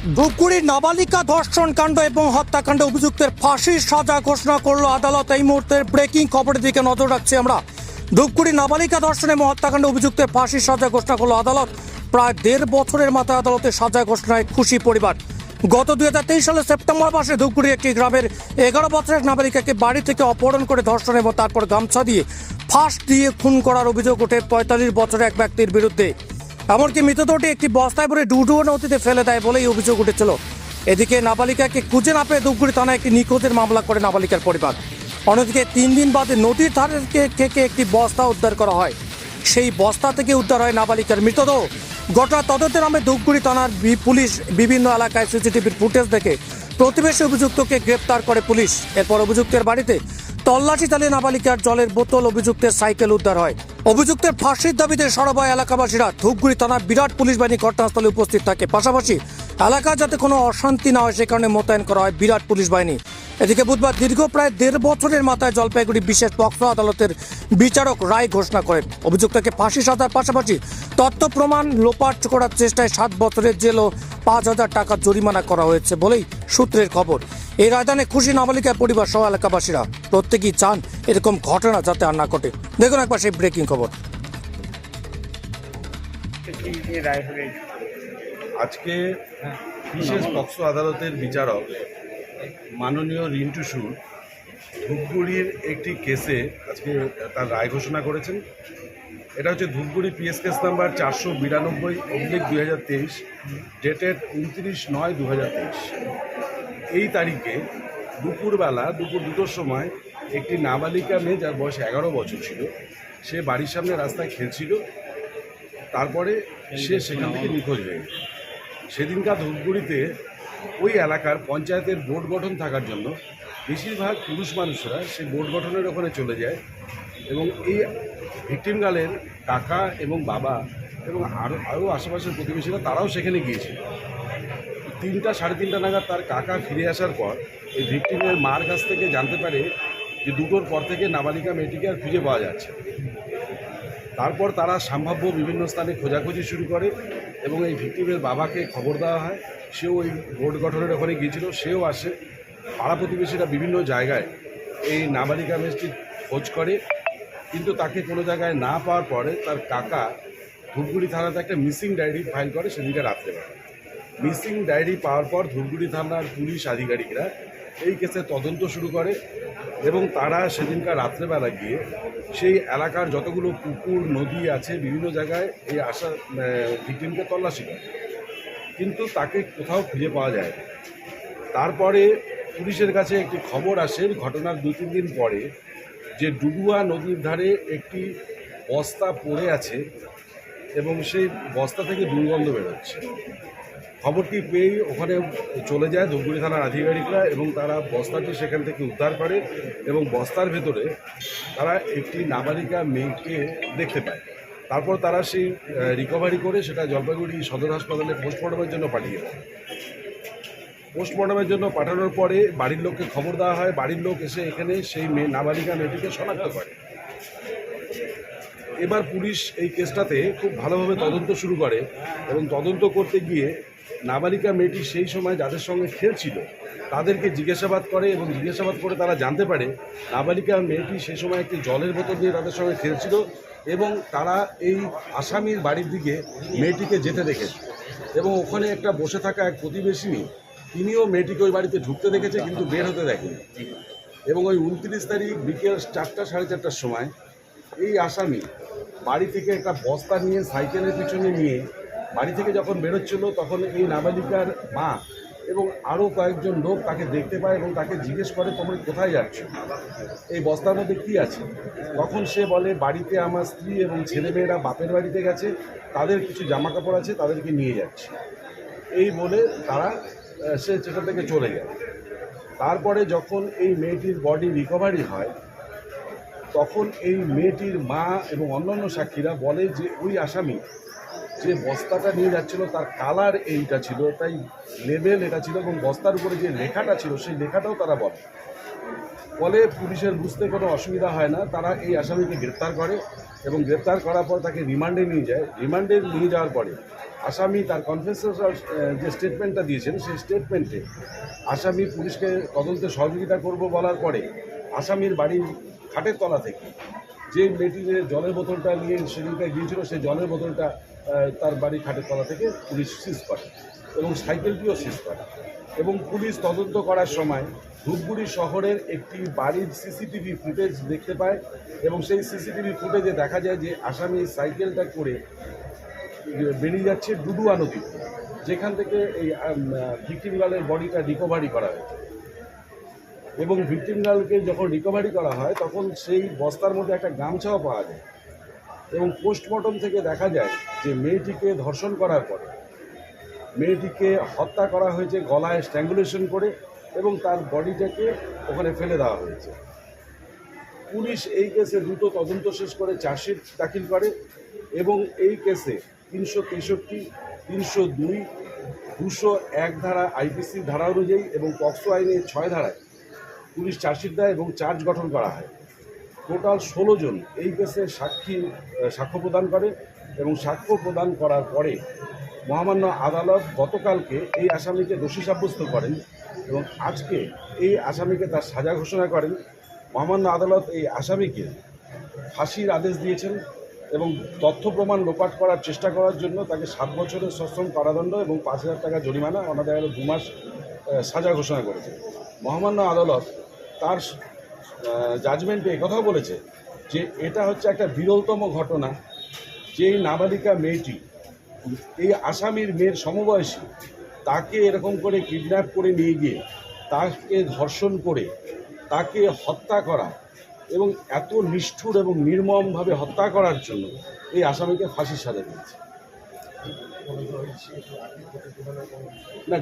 ধূপগুড়ির নাবালিকা ধর্ষণ কাণ্ড এবং হত্যাকাণ্ড অভিযুক্তের ফাঁসির সাজা ঘোষণা করল আদালত। এই মুহূর্তের ব্রেকিং খবরের দিকে নজর রাখছি আমরা। ধূপগুড়ি নাবালিকা ধর্ষণ এবং হত্যাকাণ্ড অভিযুক্তের ফাঁসির সাজা ঘোষণা করল আদালত। প্রায় দেড় বছরের মাথায় আদালতের সাজা ঘোষণায় খুশি পরিবার। গত দুই সালের সেপ্টেম্বর মাসে ধূপগুড়ির একটি গ্রামের এগারো বছরের নাবালিকাকে বাড়ি থেকে অপহরণ করে ধর্ষণ এবং তারপর গামছা দিয়ে ফাঁস দিয়ে খুন করার অভিযোগ ওঠে পঁয়তাল্লিশ বছরের এক ব্যক্তির বিরুদ্ধে। এমনকি মৃতদেহটি একটি বস্তায় ভরে ডুডুয়া নদীতে ফেলে দেয় বলেই অভিযোগ উঠেছিল। এদিকে নাবালিকাকে খুঁজে না পেয়ে ধূপগুড়ি থানায় একটি নিখোঁজের মামলা করে নাবালিকার পরিবার। অন্যদিকে তিন দিন বাদে নদীর ধারে থেকে- একটি বস্তা উদ্ধার করা হয়। সেই বস্তা থেকে উদ্ধার হয় নাবালিকার মৃতদেহ। ঘটনা তদন্তের নামে ধূপগুড়ি থানার পুলিশ বিভিন্ন এলাকায় সিসিটিভির ফুটেজ দেখে প্রতিবেশী অভিযুক্তকে গ্রেপ্তার করে পুলিশ। এরপর অভিযুক্তের বাড়িতে তল্লাশি চালিয়ে নাবালিকার জলের বোতল, অভিযুক্তের সাইকেল উদ্ধার হয়। অভিযুক্তের ফাঁসির দাবিতে সরবায় এলাকাবাসীরা ধূপগুড়ি থানার বিরাট পুলিশ বাহিনী ঘটনাস্থলে উপস্থিত থাকে। পাশাপাশি এলাকায় যাতে কোনো অশান্তি না হয়, সে কারণে মোতায়েন করা হয় বিরাট পুলিশ বাহিনী। এদিকে বুধবার দীর্ঘ প্রায় দেড় বছরের মাথায় জলপাইগুড়ি বিশেষ পক্ষ আদালতের বিচারক রায় ঘোষণা করেন। অভিযুক্তকে ফাঁসি সাজার পাশাপাশি তথ্য প্রমাণ লোপাট করার চেষ্টায় সাত বছরের জেল ও পাঁচ হাজার টাকা জরিমানা করা হয়েছে বলেই সূত্রের খবর। এই রায়দানে খুশি নাবালিকার পরিবার সহ এলাকাবাসীরা প্রত্যেকেই চান এরকম ঘটনা যাতে আর না ঘটে। দেখুন একবার সেই ব্রেকিং খবর। আজকে বিশেষ পক্সো আদালতের বিচারক মাননীয় রিন্টু সুর ধূপগুড়ির একটি কেসে আজকে তার রায় ঘোষণা করেছেন। এটা হচ্ছে ধূপগুড়ি পিএস কেস নাম্বার চারশো বিরানব্বই অব্লিক দুই হাজার তেইশ, ডেটেড উনত্রিশ নয় দু হাজার তেইশ। এই তারিখে দুপুরবেলা, দুপুর দুটোর সময় একটি নাবালিকা মেয়ে যার বয়স এগারো বছর ছিল, সে বাড়ির সামনে রাস্তায় খেলছিল, তারপরে সে সেখান থেকে নিখোঁজ হয়ে সেদিনকার ধূপগুড়িতে ওই এলাকার পঞ্চায়েতের বোর্ড গঠন থাকার জন্য বেশিরভাগ পুরুষ মানুষরা সেই বোর্ড গঠনের ওখানে চলে যায় এবং এই ভিকটিম গার্লের কাকা এবং বাবা এবং আরও আরও আশেপাশের প্রতিবেশীরা তারাও সেখানে গিয়েছিল। তিনটা, সাড়ে তিনটা নাগাদ তার কাকা ফিরে আসার পর এই ভিকটিমের মার কাছ থেকে জানতে পারে যে দুটোর পর থেকে নাবালিকা মেয়েটিকে আর খুঁজে পাওয়া যাচ্ছে তারপর তারা সম্ভাব্য বিভিন্ন স্থানে খোঁজাখুঁজি শুরু করে এবং এই ভিক্টিমের বাবাকে খবর দেওয়া হয়। সেও ওই বোর্ড গঠনের ওখানে গিয়েছিল, সেও আসে। পাড়া প্রতিবেশীরা বিভিন্ন জায়গায় এই নাবালিকা মেয়েটির খোঁজ করে। কিন্তু তাকে কোনো জায়গায় না পাওয়ার পরে তার কাকা ধূপগুড়ি থানাতে একটা মিসিং ডায়েরি ফাইল করে, সেদিনকে রাত্রেবেলা মিসিং ডায়েরি পাওয়ার পর ধূপগুড়ি থানার পুলিশ আধিকারিকরা এই কেসে তদন্ত শুরু করে এবং তারা সেদিনকার রাত্রেবেলা গিয়ে সেই এলাকার যতগুলো পুকুর, নদী আছে বিভিন্ন জায়গায় এই আশা ভিকটিমকে তল্লাশি করে। কিন্তু তাকে কোথাও খুঁজে পাওয়া যায় না তারপরে পুলিশের কাছে একটি খবর আসে ঘটনার দু তিন দিন পরে যে ডুডুয়া নদীর ধারে একটি বস্তা পড়ে আছে এবং সেই বস্তা থেকে দুর্গন্ধ বেরোচ্ছে। খবরটি পেয়েই ওখানে চলে যায় ধূপগুড়ি থানার আধিকারিকরা এবং তারা বস্তাটি সেখান থেকে উদ্ধার করে এবং বস্তার ভেতরে তারা একটি নাবালিকা মেয়েকে দেখতে পায়। তারপর তারা সেই রিকভারি করে সেটা জলপাইগুড়ি সদর হাসপাতালে পোস্টমর্টমের জন্য পাঠিয়ে দেয়। পোস্টমর্টমের জন্য পাঠানোর পরে বাড়ির লোককে খবর দেওয়া হয়। বাড়ির লোক এসে এখানে সেই মেয়ে, নাবালিকা মেয়েটিকে শনাক্ত করে। এবার পুলিশ এই কেসটাতে খুব ভালোভাবে তদন্ত শুরু করে এবং তদন্ত করতে গিয়ে নাবালিকা মেয়েটি সেই সময় যাদের সঙ্গে খেলছিল তাদেরকে জিজ্ঞাসাবাদ করে এবং জিজ্ঞাসাবাদ করে তারা জানতে পারে নাবালিকা মেয়েটি সেই সময় একটি জলের বোতল দিয়ে তাদের সঙ্গে খেলছিল এবং তারা এই আসামির বাড়ির দিকে মেয়েটিকে যেতে দেখেছে এবং ওখানে একটা বসে থাকা এক প্রতিবেশিনী, তিনিও মেয়েটিকে ওই বাড়িতে ঢুকতে দেখেছে কিন্তু বের হতে দেখেনি। এবং ওই উনত্রিশ তারিখ বিকেল চারটা সাড়ে চারটার সময় এই আসামি বাড়ি থেকে একটা বস্তা নিয়ে, সাইকেলের পিছনে নিয়ে বাড়ি থেকে যখন বেরোচ্ছিল, তখন এই নাবালিকার মা এবং আরও কয়েকজন লোক তাকে দেখতে পায় এবং তাকে জিজ্ঞেস করে, তোমরা কোথায় যাচ্ছ? এই বস্তার মধ্যে কী আছে? তখন সে বলে, বাড়িতে আমার স্ত্রী এবং ছেলেমেয়েরা বাপের বাড়িতে গেছে, তাদের কিছু জামা কাপড় আছে, তাদেরকে নিয়ে যাচ্ছে। এই বলে তারা সে সেখান থেকে চলে যায়। তারপরে যখন এই মেয়েটির বডি রিকভারি হয় তখন এই মেয়েটির মা এবং অন্যান্য সাক্ষীরা বলে যে, ওই আসামি যে বস্তাটা নিয়ে যাচ্ছিল তার কালার এইটা ছিল, তাই লেবেল এটা ছিল এবং বস্তার উপরে যে লেখাটা ছিল সেই লেখাটাও তারা বলে। ফলে পুলিশের বুঝতে কোনো অসুবিধা হয় না, তারা এই আসামিকে গ্রেপ্তার করে এবং গ্রেপ্তার করার পর তাকে রিমান্ডে নিয়ে যায়। রিমান্ডে নিয়ে যাওয়ার পরে আসামি তার কনফেসর যে স্টেটমেন্টটা দিয়েছেন সেই স্টেটমেন্টে আসামি পুলিশকে তদন্তে সহযোগিতা করব বলার পরে আসামির বাড়ির খাটের তলা থেকে। যে মেয়েটি জলের বোতলটা নিয়ে সেদিনটা গিয়েছিল, সেই জলের বোতলটা তার বাড়ির খাটের তলা থেকে পুলিশ সিজ করে এবং সাইকেলটিও সিজ করে। এবং পুলিশ তদন্ত করার সময় ধূপগুড়ি শহরের একটি বাড়ির সিসিটিভি ফুটেজ দেখতে পায় এবং সেই সিসিটিভি ফুটেজে দেখা যায় যে আসামি সাইকেলটা করে বেরিয়ে যাচ্ছে ডুডুয়া নদী যেখান থেকে এই ভিক্টিম গার্লের বডিটা রিকভারি করা হয়েছে। এবং ভিক্টিম গার্লকে যখন রিকভারি করা হয়, তখন সেই বস্তার মধ্যে একটা গামছাও পাওয়া যায়। এবং পোস্টমর্টম থেকে দেখা যায় যে মেয়েটিকে ধর্ষণ করার পরে, মেয়েটিকে হত্যা করা হয়েছে গলায় স্ট্যাঙ্গুলেশন করে এবং তার বডিটাকে ওখানে ফেলে দেওয়া হয়েছে। পুলিশ এই কেসে দ্রুত তদন্ত শেষ করে চার্জশিট দাখিল করে এবং এই কেসে তিনশো তেষট্টি, তিনশো দুই, দুশো এক ধারা আইপিসি ধারা অনুযায়ী এবং পক্সো আইনের ছয় ধারায় পুলিশ চার্জশিট দেয় এবং চার্জ গঠন করা হয়। টোটাল ষোলো জন এই কেসে সাক্ষী সাক্ষ্য প্রদান করে এবং সাক্ষ্য প্রদান করার পরে মহামান্য আদালত গতকালকে এই আসামিকে দোষী সাব্যস্ত করেন এবং আজকে এই আসামিকে তার সাজা ঘোষণা করেন। মহামান্য আদালত এই আসামিকে ফাঁসির আদেশ দিয়েছেন এবং তথ্য প্রমাণ লোপাট করার চেষ্টা করার জন্য তাকে সাত বছরের সশ্রম কারাদণ্ড এবং পাঁচ হাজার টাকা জরিমানা আরও দু মাস সাজা ঘোষণা করেছে। মহামান্য আদালত তার জাজমেন্টে কথাও বলেছে যে এটা হচ্ছে একটা বিরলতম ঘটনা যে নাবালিকা মেয়েটি, এই আসামির মেয়ের সমবয়সী, তাকে এরকম করে কিডন্যাপ করে নিয়ে গিয়ে তাকে ধর্ষণ করে, তাকে হত্যা করা এবং এত নিষ্ঠুর এবং নির্মমভাবে হত্যা করার জন্য এই আসামিকে ফাঁসির সাজা দিয়েছে। না